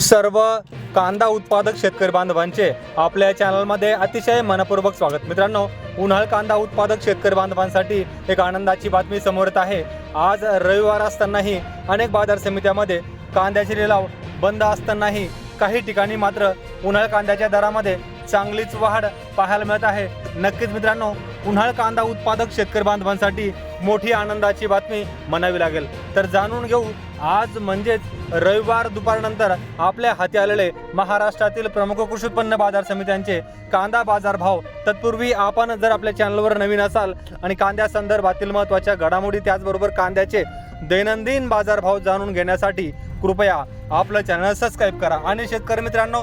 सर्व कांदा उत्पादक शेतकरी बांधवांचे आपल्या चॅनलमध्ये अतिशय मनपूर्वक स्वागत. मित्रांनो उन्हाळ कांदा उत्पादक शेतकरी बांधवांसाठी एक आनंदाची बातमी समोर येत आहे. आज रविवार असतानाही अनेक बाजार समित्यामध्ये कांद्याचे लिलाव बंद असतानाही काही ठिकाणी मात्र उन्हाळ कांद्याच्या दरामध्ये चांगलीच वाढ पाहायला मिळत आहे. नक्कीच मित्रांनो उन्हाळ कांदा उत्पादक शेतकरी बांधवांसाठी मोठी आनंदाची बातमी म्हणावी लागेल. तर जाणून घेऊ आज म्हणजेच रविवार दुपारनंतर आपल्या हाती आलेले महाराष्ट्रातील प्रमुख कृषी उत्पन्न बाजार समित्यांचे कांदा बाजार भाव. तत्पूर्वी आपण जर आपल्या चॅनलवर नवीन असाल आणि कांद्या संदर्भातील महत्त्वाच्या घडामोडी त्याचबरोबर कांद्याचे दैनंदिन बाजारभाव जाणून घेण्यासाठी कृपया आपलं चॅनल सबस्क्राईब करा. आणि शेतकरी मित्रांनो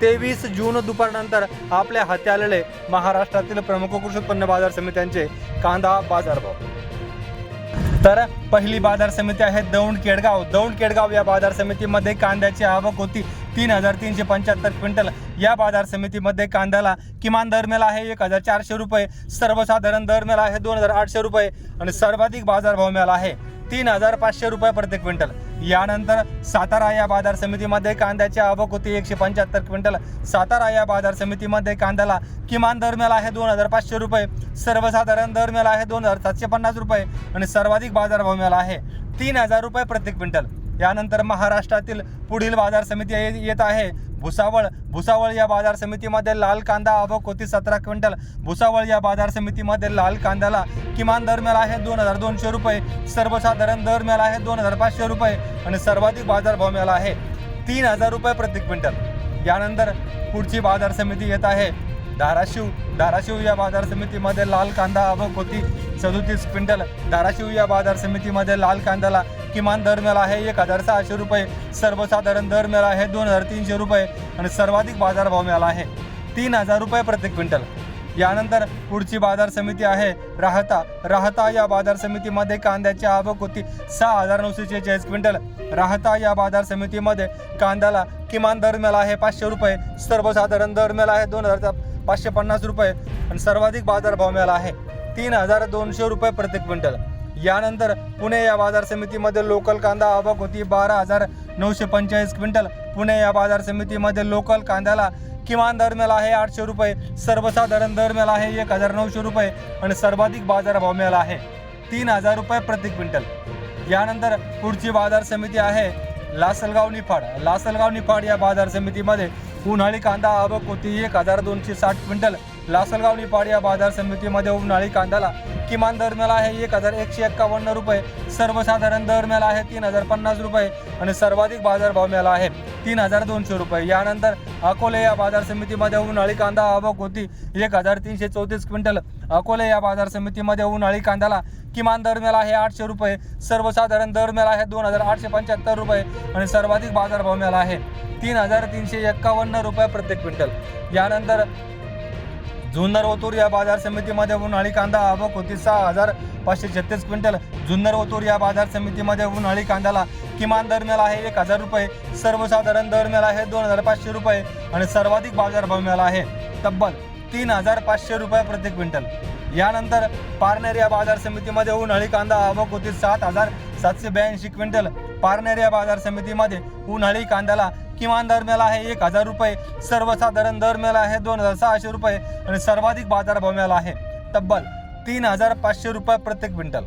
तेवीस जून दुपारनंतर आपल्या हाती आलेले महाराष्ट्रातील प्रमुख कृषी उत्पन्न बाजार समित्यांचे कांदा बाजारभाव तर पहिली बाजार समिती आहे दौंड केडगाव. दौंड केडगाव या बाजार समितीमध्ये कांद्याची आवक होती तीन हजार तीनशे पंच्याहत्तर क्विंटल. या बाजार समितीमध्ये कांद्याला किमान दरम्याला आहे एक हजार चारशे रुपये. सर्वसाधारण दरम्याला आहे दोन हजार आठशे रुपये. आणि सर्वाधिक बाजारभाव मिळाला आहे तीन हजार पाचशे रुपये प्रति क्विंटल. यानंतर सातारा या बाजार समितीमध्ये कांद्याची आवक होती एकशे पंच्याहत्तर क्विंटल. सातारा या बाजार समितीमध्ये कांद्याला किमान दर मिळाला आहे दोन हजार पाचशे रुपये. सर्वसाधारण दर मिळाला आहे दोन हजार सातशे पन्नास रुपये. आणि सर्वाधिक बाजारभाव मिळाला आहे तीन हजार रुपये प्रति क्विंटल. यानंतर महाराष्ट्रातील पुढील बाजार समिती येत आहे. भुसावळ भुसावळ या बाजार समितीमध्ये लाल कांदा आवक होती सतरा क्विंटल. भुसावळ या बाजार समितीमध्ये लाल कांद्याला किमान दर मिळाला आहे दोन हजार दोनशे रुपये. सर्वसाधारण दर मिळाला आहे दोन हजार पाचशे रुपये आणि सर्वाधिक बाजारभाव मिळाला आहे तीन हजार रुपये प्रति क्विंटल. यानंतर पुढची बाजार समिती येत आहे. धाराशिव धाराशिव या बाजार समितीमध्ये लाल कांदा आवक होती सदोतीस क्विंटल. धाराशिव या बाजार समितीमध्ये लाल कांद्याला किमान दर मिळाला आहे. एक हजार सहाशे रुपये. सर्वसाधारण दर मिळाला आहे दोन हजार तीनशे रुपये आणि सर्वाधिक बाजारभाव मिळाला आहे. तीन हजार रुपये प्रति क्विंटल. यानंतर पुढची बाजार समिती आहे. राहता राहता या बाजार समितीमध्ये कांद्याची आवक होती सहा हजार नऊशे शेहेचाळीस क्विंटल. राहता या बाजार समितीमध्ये कांद्याला किमान दर मिळाला आहे पाचशे रुपये. सर्वसाधारण दर मिळाला आहे दोन हजार पाचशे पन्नास रुपये आणि सर्वाधिक बाजारभाव मिळाला आहे. तीन हजार दोनशे रुपये प्रति क्विंटल. यानंतर पुणे या बाजार समितीमध्ये लोकल कांदा आवक होती. बारा हजार नऊशे पंचेचाळीस क्विंटल पुणे या बाजार समितीमध्ये लोकल कांद्याला किमान दर मिळाला आहे आठशे रुपये. सर्वसाधारण दर मिळाला आहे एक हजार नऊशे रुपये आणि सर्वाधिक बाजारभाव मिळाला आहे तीन हजार रुपये प्रति क्विंटल. यानंतर पुढची बाजार समिती आहे लासलगाव निफाड. लासलगाव निफाड या बाजार समितीमध्ये उन्हाळी कांदा आवक होती एक हजार दोनशे साठ क्विंटल. लासलगाव निफाड या बाजार समितीमध्ये उन्हाळी कांद्याला किमान दर मिळाला आहे एक हजार एकशे एक्कावन्न रुपये. सर्वसाधारण दर मिळाला आहे तीन हजार पन्नास रुपये आणि सर्वाधिक बाजारभाव मिळाला आहे तीन हजार दोनशे रुपये. यानंतर अकोले या बाजार समितीमध्ये उन्हाळी कांदा आवक होती एक हजार तीनशे चौतीस क्विंटल. अकोले या बाजार समितीमध्ये उन्हाळी कांद्याला किमान दर मिळाला आहे आठशे रुपये. सर्वसाधारण दर मिळाला आहे दोन हजार आठशे पंच्याहत्तर रुपये आणि सर्वाधिक बाजारभाव मिळाला आहे तीन हजार तीनशे एक्कावन्न रुपये प्रत्येक क्विंटल. यानंतर जुन्नर ओतूर या बाजार समितीमध्ये उन्हाळी कांदा आवक होती. सहा हजार पाचशे छत्तीस क्विंटल. जुन्नर ओतूर या बाजार समितीमध्ये उन्हाळी कांद्याला किमान दर मिळाला आहे एक हजार रुपये. सर्वसाधारण दर मिळाला आहे दोन हजार पाचशे रुपये आणि सर्वाधिक बाजारभाव मिळाला आहे तब्बल तीन हजार पाचशे रुपये प्रति क्विंटल. यानंतर पारनेर या बाजार समितीमध्ये उन्हाळी कांदा आवक होती सात हजार सातशे ब्याऐंशी क्विंटल. पारनेर या बाजार समितीमध्ये उन्हाळी कांद्याला किमान दर मिळाला आहे. एक हजार रुपये सर्वसाधारण दर मिळाला आहे. दोन हजार सहाशे रुपये आणि सर्वाधिक बाजारभाव मिळाला आहे. तब्बल तीन हजार पाचशे रुपये प्रत्येक क्विंटल.